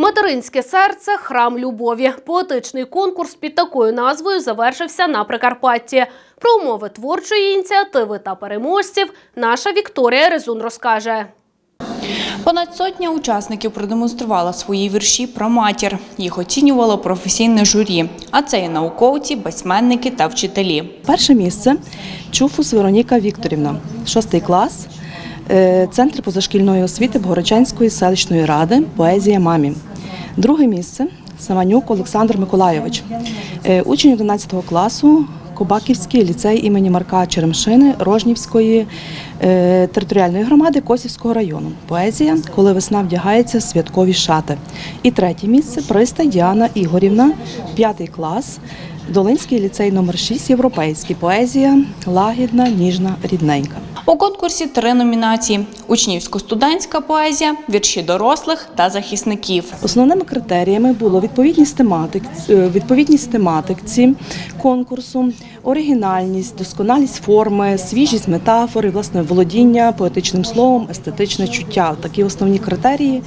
Материнське серце храм любові. Поетичний конкурс під такою назвою завершився на Прикарпатті. Про умови творчої ініціативи та переможців наша Вікторія Резун розкаже. Понад сотня учасників продемонструвала свої вірші про матір. Їх оцінювало професійне журі. А це і науковці, письменники та вчителі. Перше місце Чуфус Вероніка Вікторівна, шостий клас, е, Центр позашкільної освіти Богородчанської селищної ради Поезія мамі. Друге місце Саманюк Олександр Миколайович, е, учень 11 класу. Кобаківський ліцей імені Марка Черемшини Рожнівської е, територіальної громади Косівського району. Поезія, коли весна вдягається в святкові шати. І третє місце Пристай Діана Ігорівна, п'ятий клас, Долинський ліцей номер 6 Європейський. Поезія лагідна, ніжна, рідненька. У конкурсі три номінації: учнівсько-студентська поезія, вірші дорослих та захисників. Основними критеріями було відповідність тематик, е, відповідність тематиці конкурсу, оригінальність, досконалість форми, свіжість метафори, власне володіння поетичним словом, естетичне чуття. Такі основні критерії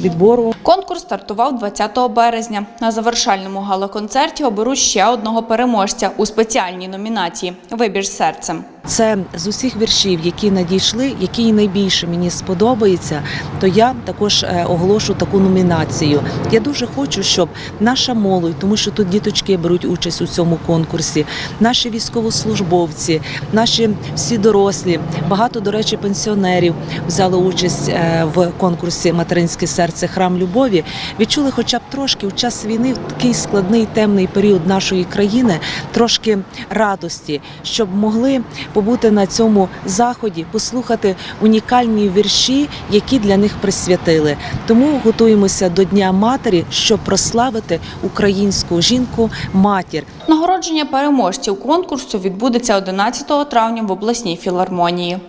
відбору. Конкурс стартував 20 березня. На завершальному гала-концерті оберуть ще одного переможця у спеціальній номінації Вибір серцем. Це з усіх віршів, які надійшли, який найбільше мені сподобається, то я також е, оголошу таку номінацію. Я дуже хочу, щоб наша молодь, тому що тут діточки беруть участь у цьому конкурсі, наші військовослужбовці, наші всі дорослі, багато, до речі, пенсіонерів взяли участь е, в конкурсі Материнське серце храм любові. Відчули, хоча б трошки у час війни, в такий складний темний період нашої країни, трошки радості, щоб могли побути на цьому заході, послухати унікальні вірші, які для них присвятили. Тому готуємося до Дня матері, щоб прославити українську жінку матір. Нагородження переможців конкурсу відбудеться 11 травня в обласній філармонії.